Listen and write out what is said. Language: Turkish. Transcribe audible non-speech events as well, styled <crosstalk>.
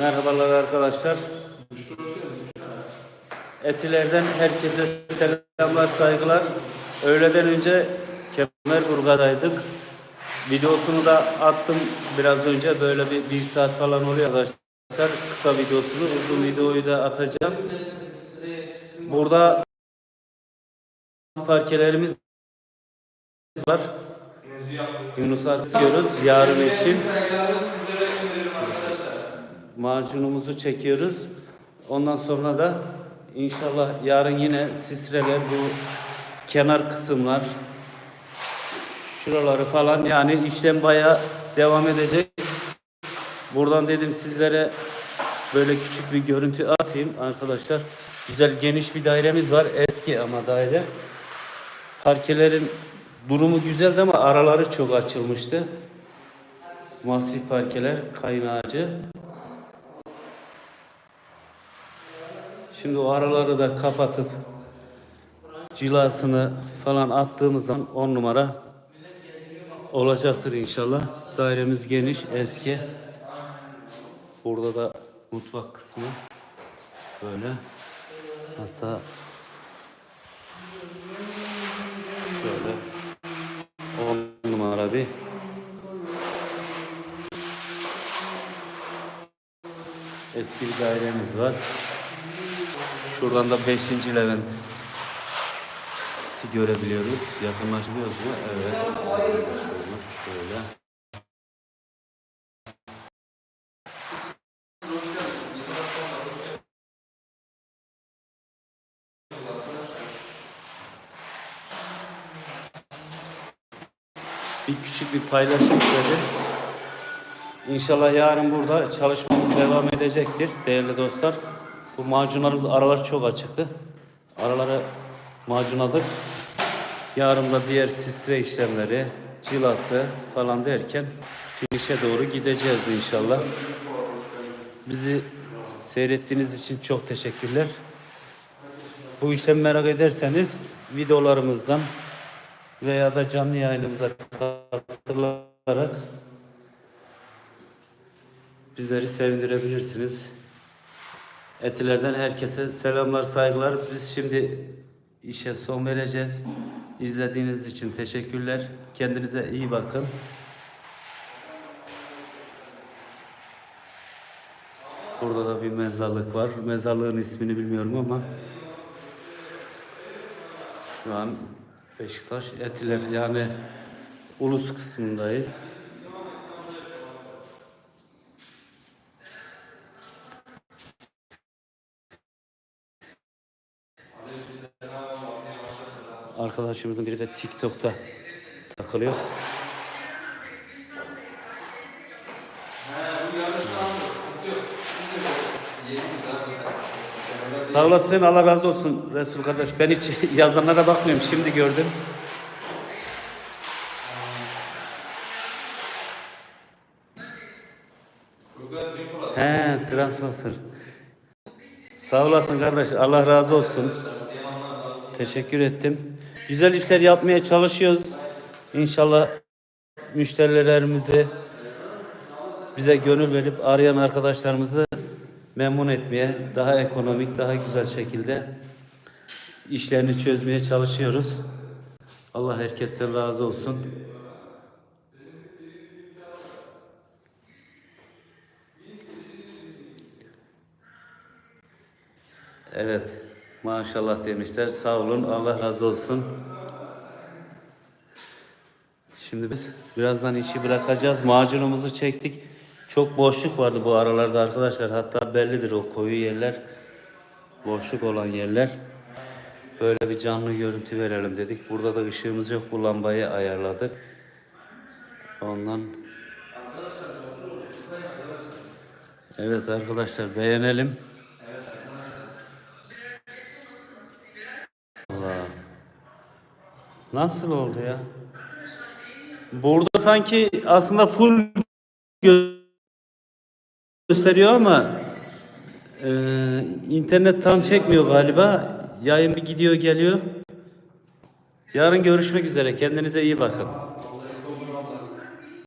Merhabalar arkadaşlar. Etilerden herkese selamlar, saygılar. Öğleden önce Kemerburgaz'daydık. Videosunu da attım biraz önce. Böyle bir, bir saat falan oluyor arkadaşlar. Kısa videosunu, uzun videoyu da atacağım. Burada parkelerimiz var. Yunus atıyoruz yarın için. Macunumuzu çekiyoruz. Ondan sonra da inşallah yarın yine sisreler bu kenar kısımlar şuraları falan yani işlem baya devam edecek. Buradan dedim sizlere böyle küçük bir görüntü atayım arkadaşlar. Güzel geniş bir dairemiz var. Eski ama daire. Parkelerin durumu güzeldi ama araları çok açılmıştı. Masif parkeler, kayın. Şimdi o araları da kapatıp cilasını falan attığımız zaman 10 numara olacaktır inşallah. Dairemiz geniş, eski. Burada da mutfak kısmı böyle. Hatta şöyle 10 numara bir eski bir dairemiz var. Şuradan da 5. Levent görebiliyoruz. Yakınlaşıyoruz mu? Evet. Şöyle. Bir küçük bir paylaşım istedi. İnşallah yarın burada çalışmamız devam edecektir değerli dostlar. Bu macunlarımız aralar çok açıktı. Araları macunladık. Yarın da diğer sisre işlemleri, cilası falan derken finişe doğru gideceğiz inşallah. Bizi seyrettiğiniz için çok teşekkürler. Bu işlemi merak ederseniz videolarımızdan veya da canlı yayınımıza katılarak bizleri sevindirebilirsiniz. Etilerden herkese selamlar, saygılar. Biz şimdi işe son vereceğiz. İzlediğiniz için teşekkürler. Kendinize iyi bakın. Burada da bir mezarlık var. Mezarlığın ismini bilmiyorum ama şu an Beşiktaş Etiler yani ulus kısmındayız. Arkadaşımızın biri de TikTok'ta takılıyor. Sağ olasın Allah razı olsun Resul kardeş. Ben hiç <laughs> yazanlara bakmıyorum. Şimdi gördüm. He, transporter. Sağ olasın kardeş. Allah razı olsun. Teşekkür ettim. Güzel işler yapmaya çalışıyoruz. İnşallah müşterilerimizi bize gönül verip arayan arkadaşlarımızı memnun etmeye, daha ekonomik, daha güzel şekilde işlerini çözmeye çalışıyoruz. Allah herkesten razı olsun. Evet. Maşallah demişler. Sağ olun. Allah razı olsun. Şimdi biz birazdan işi bırakacağız. Macunumuzu çektik. Çok boşluk vardı bu aralarda arkadaşlar. Hatta bellidir o koyu yerler. Boşluk olan yerler. Böyle bir canlı görüntü verelim dedik. Burada da ışığımız yok. Bu lambayı ayarladık. Ondan Evet arkadaşlar beğenelim. Nasıl oldu ya? Burada sanki aslında full gö- gösteriyor ama e, internet tam çekmiyor galiba. Yayın bir gidiyor geliyor. Yarın görüşmek üzere. Kendinize iyi bakın.